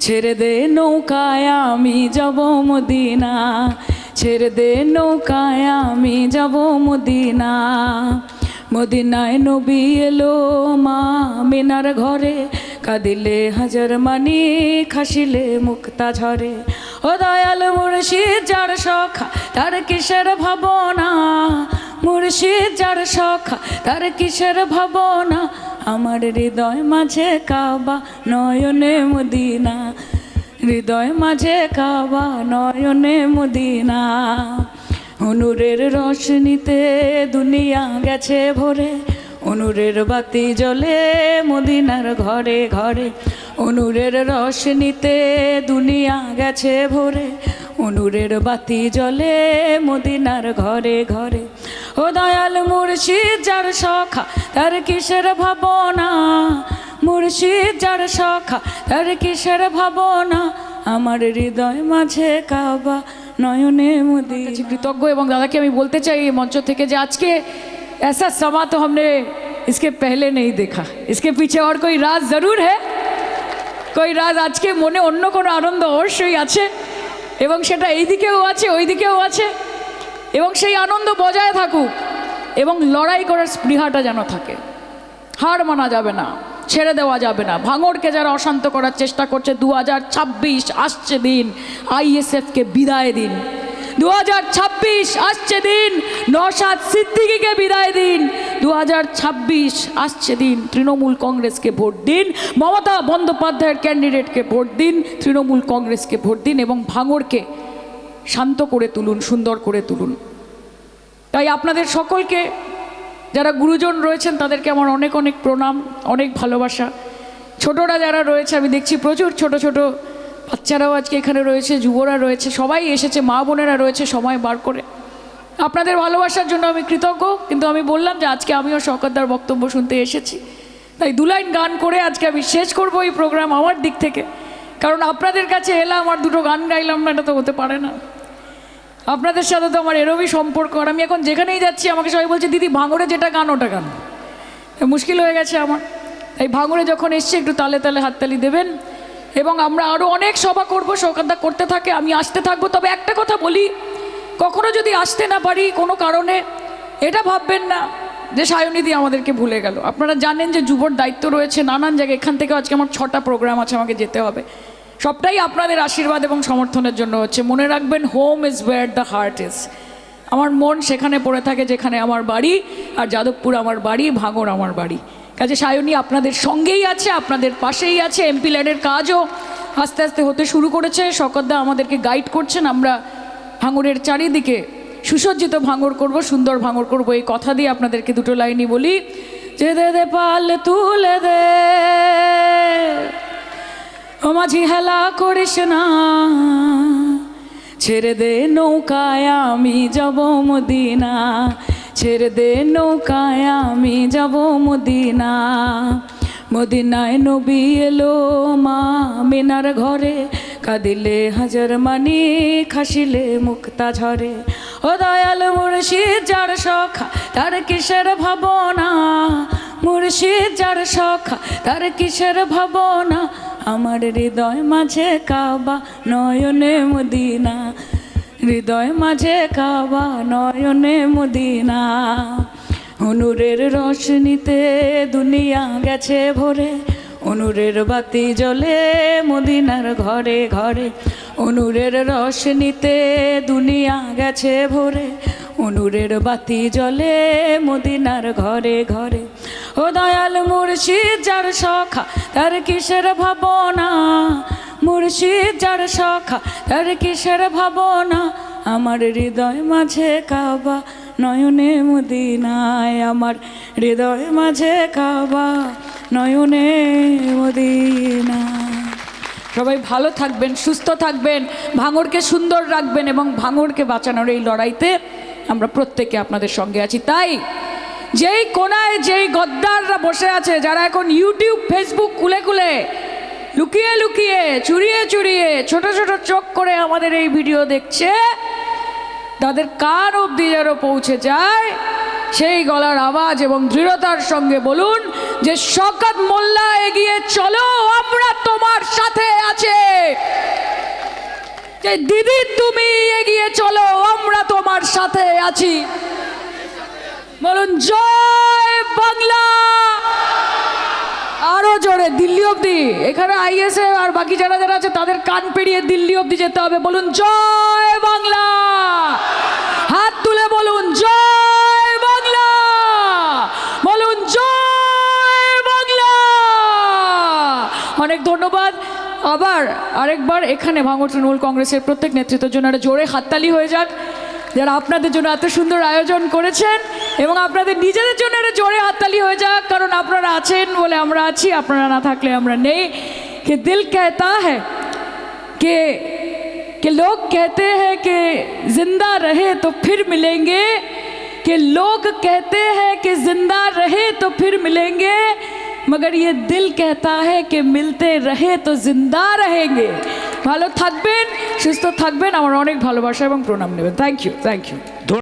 ছেড়ে দে নৌকায় আমি যাব মদিনা। ছেড়ে দে নৌকায় আমি যাব মদিনা। মদিনায় নবী এলো মা মিনার ঘরে, কাঁদিলে হাজার মানি, খাসিলে মুক্তা ঝরে। ও দয়াল মুর্শিদ, যার সখা তার কিসের ভাবনা? মুর্শিদ, যার সখা তার কিসের ভাবনা? আমার হৃদয় মাঝে কাবা, নয়নে মদিনা। হৃদয় মাঝে কাবা, নয়নে মদিনা। অনুরের রশনিতে দুনিয়া গেছে ভরে। অনুরের বাতি জ্বলে মদিনার ঘরে ঘরে। অনুরের রশনিতে দুনিয়া গেছে ভরে। অনুরের বাতি জ্বলে মদিনার ঘরে ঘরে। ও দয়াল মুর্শিদ যার সখা তার কিসের ভাবনা মুর্শিদ যার সখা তার কিসের ভাবনা আমার হৃদয় মাঝে কাবা নয়নে মোদি কৃতজ্ঞ এবং দাদাকে আমি বলতে চাই এই মঞ্চ থেকে যে আজকে ऐसा समा तो हमने इसके पहले नहीं देखा इसके पीछे और कोई राज जरूर है কই রাজ আজকে মনে অন্য কোনো আনন্দ অবশ্যই আছে এবং সেটা এই দিকেও আছে ওই দিকেও আছে এবং সেই আনন্দ বজায় থাকুক এবং লড়াই করার স্পৃহাটা যেন থাকে। হার মানা যাবে না, ছেড়ে দেওয়া যাবে না। ভাঙড়কে যারা অশান্ত করার চেষ্টা করছে দু হাজার ছাব্বিশ আসছে দিন, আইএসএফকে বিদায় দিন। দু হাজার ছাব্বিশ আসছে দিন নসাদ সিদ্দিকিকে বিদায় দিন। দু হাজার ছাব্বিশ আসছে দিন, তৃণমূল কংগ্রেসকে ভোট দিন। মমতা বন্দ্যোপাধ্যায়ের ক্যান্ডিডেটকে ভোট দিন, তৃণমূল কংগ্রেসকে ভোট দিন এবং ভাঙড়কে শান্ত করে তুলুন, সুন্দর করে তুলুন। তাই আপনাদের সকলকে, যারা গুরুজন রয়েছেন, তাদেরকে আমার অনেক অনেক প্রণাম, অনেক ভালোবাসা। ছোটরা যারা রয়েছে, আমি দেখছি প্রচুর ছোট ছোট বাচ্চারাও আজকে এখানে রয়েছে, যুবরা রয়েছে, সবাই এসেছে, মা বোনেরা রয়েছে, সময় বার করে। আপনাদের ভালোবাসার জন্য আমি কৃতজ্ঞ, কিন্তু আমি বললাম যে আজকে আমিও সরকারদার বক্তব্য শুনতে এসেছি। তাই দু লাইন গান করে আজকে আমি শেষ করব এই প্রোগ্রাম আমার দিক থেকে। কারণ আপনাদের কাছে এলাম আর দুটো গান গাইলাম না, এটা তো হতে পারে না। আপনাদের সাথে তো আমার এরমই সম্পর্ক। আর আমি এখন যেখানেই যাচ্ছি, আমাকে সবাই বলছে, দিদি, ভাঙড়ে যেটা গান, ওটা গান। মুশকিল হয়ে গেছে আমার। এই ভাঙড়ে যখন এসছে, একটু তালে তালে হাততালি দেবেন। এবং আমরা আরও অনেক সভা করব সৌকাদ্দা করতে থাকে, আমি আসতে থাকব। তবে একটা কথা বলি, কখনো যদি আসতে না পারি, কোনো কারণে, এটা ভাববেন না যে সায়নিধি আমাদেরকে ভুলে গেল। আপনারা জানেন যে যুবর দায়িত্ব রয়েছে, নানান জায়গায়। এখান থেকে আজকে আমার ছটা প্রোগ্রাম আছে, আমাকে যেতে হবে। সবটাই আপনাদের আশীর্বাদ এবং সমর্থনের জন্য হচ্ছে। মনে রাখবেন home is where the heart is আমার মন সেখানে পড়ে থাকে যেখানে আমার বাড়ি, আর যাদবপুর আমার বাড়ি, ভাঙর আমার বাড়ি। কাজে সায়নী আপনাদের সঙ্গেই আছে, আপনাদের পাশেই আছে এমপি ল্যাডের কাজও আস্তে আস্তে হতে শুরু করেছে। শকতদা আমাদেরকে গাইড করছেন, আমরা ভাঙরের চারিদিকে সুসজ্জিত ভাঙর করব, সুন্দর ভাঙর করব। এই কথা দিয়ে আপনাদেরকে দুটো লাইনই বলি, যে দে দে পাল তুলে দে। ও মাঝি হেলা করিস না, ছেড়ে দে নৌকায় আমি যাব মদিনা, ছেড়ে দে নৌকায় আমি যাব মদিনা। মদিনায় নবী এলো মা, মিনার ঘরে কাঁদিলে হাজার মানি, খাসিলে মুক্তা ঝরে। ও দয়াল মুর্শিদ, যার সখা তার কিসের ভাবনা? মুর্শিদ, যার সখা তার কিসের ভাবনা? আমার হৃদয় মাঝে কাবা, নয়নে মদিনা। হৃদয় মাঝে কাবা, নয়নে মদিনা। অনুরের রশনিতে দুনিয়া গেছে ভরে। অনুরের বাতি জ্বলে মদিনার ঘরে ঘরে। অনুরের রশনিতে দুনিয়া গেছে ভরে। অনুরের বাতি জ্বলে মদিনার ঘরে ঘরে। ও দয়াল মুর্শিদ, যার সখা, তার কিসের ভাবনা? মুর্শিদ, যার সখা, তার কিসের ভাবনা? আমার হৃদয় মাঝে কাবা, নয়নে মদিনায়। আমার হৃদয় মাঝে কাবা, নয়নে মদিনা সবাই ভালো থাকবেন, সুস্থ থাকবেন, ভাঙড়কে সুন্দর রাখবেন এবং ভাঙড়কে বাঁচানোর এই লড়াইতে আমরা প্রত্যেকে আপনাদের সঙ্গে আছি। তাই যেই কোনায় যেই গদ্দাররা বসে আছে, যারা এখন ইউটিউব ফেসবুক খুলে খুলে লুকিয়ে লুকিয়ে, চুরিয়ে চুরিয়ে, ছোট ছোট চোখ করে আমাদের এই ভিডিও দেখছে, তাদের কান অব্দি যেন পৌঁছে যায়, সেই গলার আওয়াজ এবং দৃঢ়তার সঙ্গে বলুন যে, শকত মোল্লা এগিয়ে চলো, আমরা তোমার সাথে আছে। যে, দিদি তুমি এগিয়ে চলো, আমরা তোমার সাথে আছি। বলুন, জয় বাংলা! আরও জোরে, দিল্লি অবধি। এখানে আইএসএ আর বাকি যারা যারা আছে, তাদের কান পেরিয়ে দিল্লি অবধি যেতে হবে। বলুন, জয় বাংলা! হাত তুলে বলুন, জয় বাংলা! বলুন, জয় বাংলা! অনেক ধন্যবাদ। আবার আরেকবার এখানে ভাঙড় তৃণমূল কংগ্রেসের প্রত্যেক নেতৃত্বের জন্য একটা জোরে হাততালি হয়ে যাক। যারা আপনাদের জন্য এত সুন্দর আয়োজন করেছেন এবং আপনাদের নিজেদের জন্য একটা জোরে হাততালি হয়ে যাক কারণ আপনারা আছেন বলে আমরা আছি আপনারা না থাকলে আমরা নেই कि दिल कहता है कि कि लोग कहते हैं कि जिंदा रहे तो फिर मिलेंगे कि लोग कहते हैं कि जिंदा रहे तो फिर मिलेंगे मगर ये दिल कहता है कि मिलते रहे तो जिंदा रहेंगे ভালো থাকবেন সুস্থ থাকবেন আমার অনেক ভালোবাসা এবং প্রণাম নেবেন। Thank you thank you